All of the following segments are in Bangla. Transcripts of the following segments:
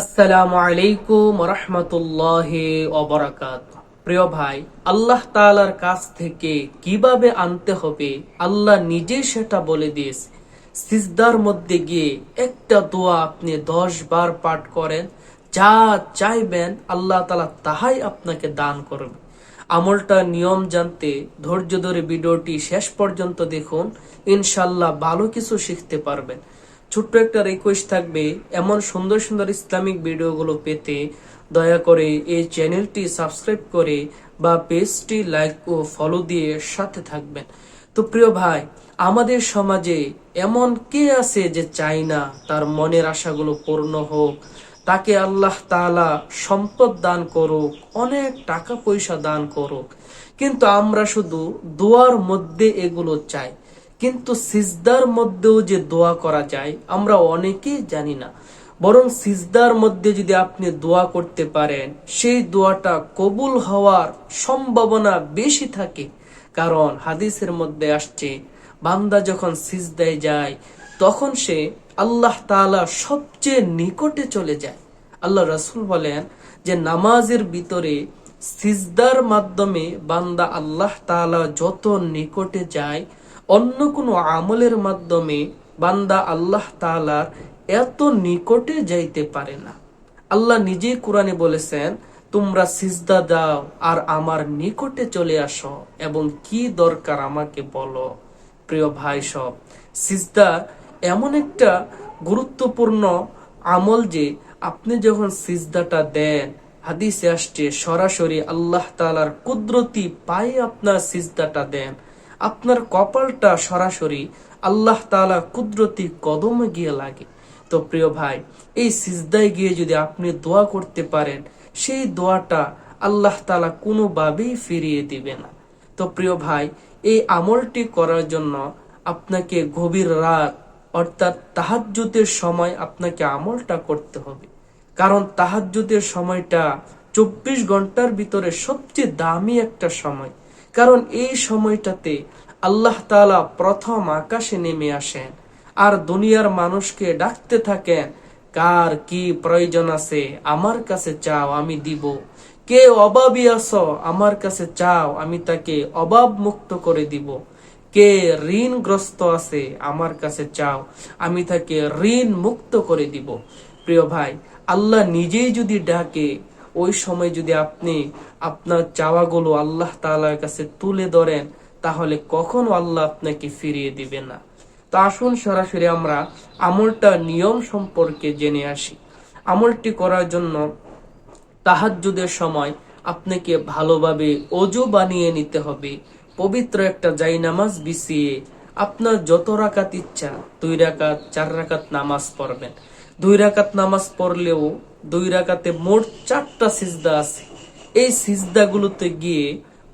আসসালামু আলাইকুম রহমতুল্লাহ অবরাকাত প্রিয় ভাই, আল্লাহ তাআলার কাছ থেকে কীভাবে আনতে হবে, আল্লাহ নিজে সেটা বলে দিয়েছে। সিজদার মধ্যে গিয়ে একটা দোয়া আপনি দশ বার পাঠ করেন, যা চাইবেন আল্লাহ তাআলা তাহাই আপনাকে দান করবে। আমলটা নিয়ম জানতে, ধৈর্য ধরে ভিডিওটি শেষ পর্যন্ত দেখুন ইনশাল্লাহ ভালো কিছু শিখতে পারবেন। ছোট্ট একটা রিকোয়েস্ট থাকবে, এমন সুন্দর সুন্দর ইসলামিক ভিডিওগুলো পেতে দয়া করে এই চ্যানেলটি সাবস্ক্রাইব করে বা পেজটি লাইক ও ফলো দিয়ে সাথে থাকবেন। তো প্রিয় ভাই, আমাদের সমাজে এমন কে আছে যে চাই না তার মনের আশাগুলো পূর্ণ হোক? তাকে আল্লাহ তাআলা সম্পদ দান করুক, অনেক টাকা পয়সা দান করুক। কিন্তু আমরা শুধু দোয়ার মধ্যে এগুলো চাই। কিন্তু সিজদার মধ্যেও যে দোয়া করা যায়, আমরা অনেকেই জানি না। বরং সিজদার মধ্যে যদি আপনি দোয়া করতে পারেন, সেই দোয়াটা কবুল হওয়ার সম্ভাবনা বেশি থাকে। কারণ হাদিসের মধ্যে আসছে, বান্দা যখন সিজদায় যায়, তখন সে আল্লাহ তাআলা সবচেয়ে নিকটে চলে যায়। আল্লাহ রাসূল বলেন যে নামাজের ভিতরে সিজদার মাধ্যমে বান্দা আল্লাহ তাআলা যত নিকটে যায় অন্য কোনো আমলের মাধ্যমে বান্দা আল্লাহ তাআলার এত নিকটে যাইতে পারে না। আল্লাহ নিজেই কোরআনে বলেছেন, তোমরা সিজদা দাও আর আমার নিকটে চলে আসো এবং কি দরকার আমাকে বলো? প্রিয় ভাই সব, সিজদা এমন একটা গুরুত্বপূর্ণ আমল যে আপনি যখন সিজদাটা দেন, হাদিসে আসছে, সরাসরি আল্লাহ তালার কুদরতি পায়ে আপনার সিজদাটা দেন। আপনার কপালটা সরাসরি আল্লাহ তালা কুদরতি কদমে গিয়ে লাগে। তো প্রিয় ভাই, এই সিজদায় গিয়ে যদি আপনি দোয়া করতে পারেন, সেই দোয়াটা আল্লাহ তালা কোনোভাবেই ফিরিয়ে দিবে না। তো প্রিয় ভাই, এই আমলটি করার জন্য আপনাকে গভীর রাত অর্থাৎ তাহাজ্জুদের সময় আপনাকে আমলটা করতে হবে। কারণ তাহাজ্জুদের সময়টা চব্বিশ ঘণ্টার ভিতরে সবচেয়ে দামি একটা সময়। কারণ এই সময়টাতে আল্লাহ তাআলা প্রথম আকাশে নেমে আসেন। আর দুনিয়ার মানুষকে ডাকতে থাকেন, কার কি প্রয়োজন আছে? আমার কাছে চাও, আমি দিব। কে অভাবী আছো? আমার কাছে চাও, আমি তাকে অভাব মুক্ত করে দিব। কে ঋণগ্রস্ত আছে? আমার কাছে চাও, আমি তাকে ঋণ মুক্ত করে দিব। প্রিয় ভাই, আল্লাহ নিজেই যদি ডাকে ওই সময় যদি আপনি আপনার চাওয়াগুলো আল্লাহ তাআলার কাছে তুলে ধরেন, তাহলে কখনো আল্লাহ আপনাকে ফিরিয়ে দিবে না। তো আসুন সরাসরি আমরা আমলটা নিয়ম সম্পর্কে জেনে আসি। আমলটি করার জন্য তাহাজ্জুদের সময় আপনাকে ভালোভাবে অজু বানিয়ে নিতে হবে, পবিত্র একটা জাইনামাজ বিছিয়ে আপনার যত রাকাত ইচ্ছা, দুই রাকাত, চার রাকাত নামাজ পড়বেন। দুই রাকাত নামাজ পড়লেও দুই রাকাতে মোট চারটা সিজদা আছে। এই সিজদাগুলোতে গিয়ে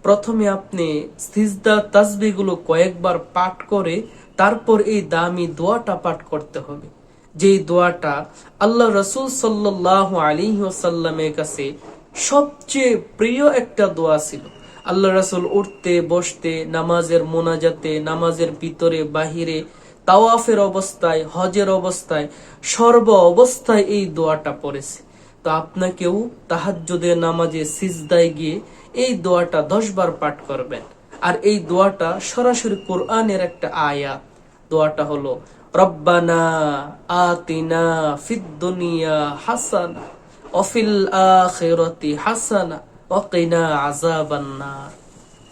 প্রথমে আপনি সিজদা তাসবিগুলো কয়েকবার পাঠ করে তারপর এই দামি দোয়াটা পাঠ করতে হবে। যেই দোয়াটা আল্লাহ রসুল সাল্লাহ আলী কাছে সবচেয়ে প্রিয় একটা দোয়া ছিল। আল্লাহ রাসুল উঠতে, বসতে, নামাজের মোনাজাতে, নামাজের ভিতরে, বাহিরে তাওয়াফের অবস্থায়, হজের অবস্থায়, সর্ব অবস্থায় এই দোয়াটা পড়েছে। তো আপনাকেও তাহাজ্জুদের নামাজে সিজদায় গিয়ে এই দোয়াটা দশ বার পাঠ করবেন। আর এই দোয়াটা সরাসরি কোরআনের একটা আয়াত। দোয়াটা হলো, রব্বানা আতিনা ফিদ দুনিয়া হাসানা অফিল আখিরাতি হাসানা ওয়াকিনা আযাবান্নার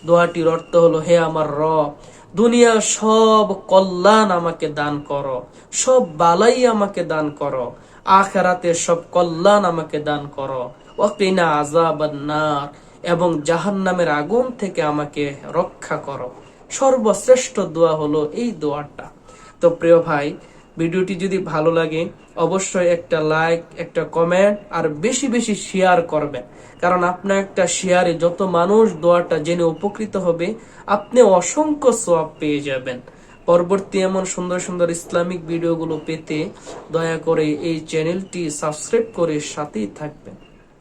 দোয়াটির অর্থ হলো, হে আমার রব দুনিয়া সব কল্যাণ আমাকে দান করো, সব বালাই আমাকে দান করো আখেরাতে সব কল্যাণ আমাকে দান করো। অকিনা আজাবান্নার এবং জাহান্নামের আগুন থেকে আমাকে রক্ষা করো। সর্বশ্রেষ্ঠ দোয়া হলো এই দোয়াটা। তো প্রিয় ভাই ভিডিওটি যদি ভালো লাগে, অবশ্যই একটা লাইক, একটা কমেন্ট, আর বেশি বেশি শেয়ার করবেন। কারণ আপনার একটা শেয়ারে যত মানুষ দোয়াটা জেনে উপকৃত হবে, আপনি অসংখ্য সোয়াব পেয়ে যাবেন। পরবর্তী এমন সুন্দর সুন্দর ইসলামিক ভিডিওগুলো পেতে দয়া করে এই চ্যানেলটি সাবস্ক্রাইব করে সাথেই থাকবেন।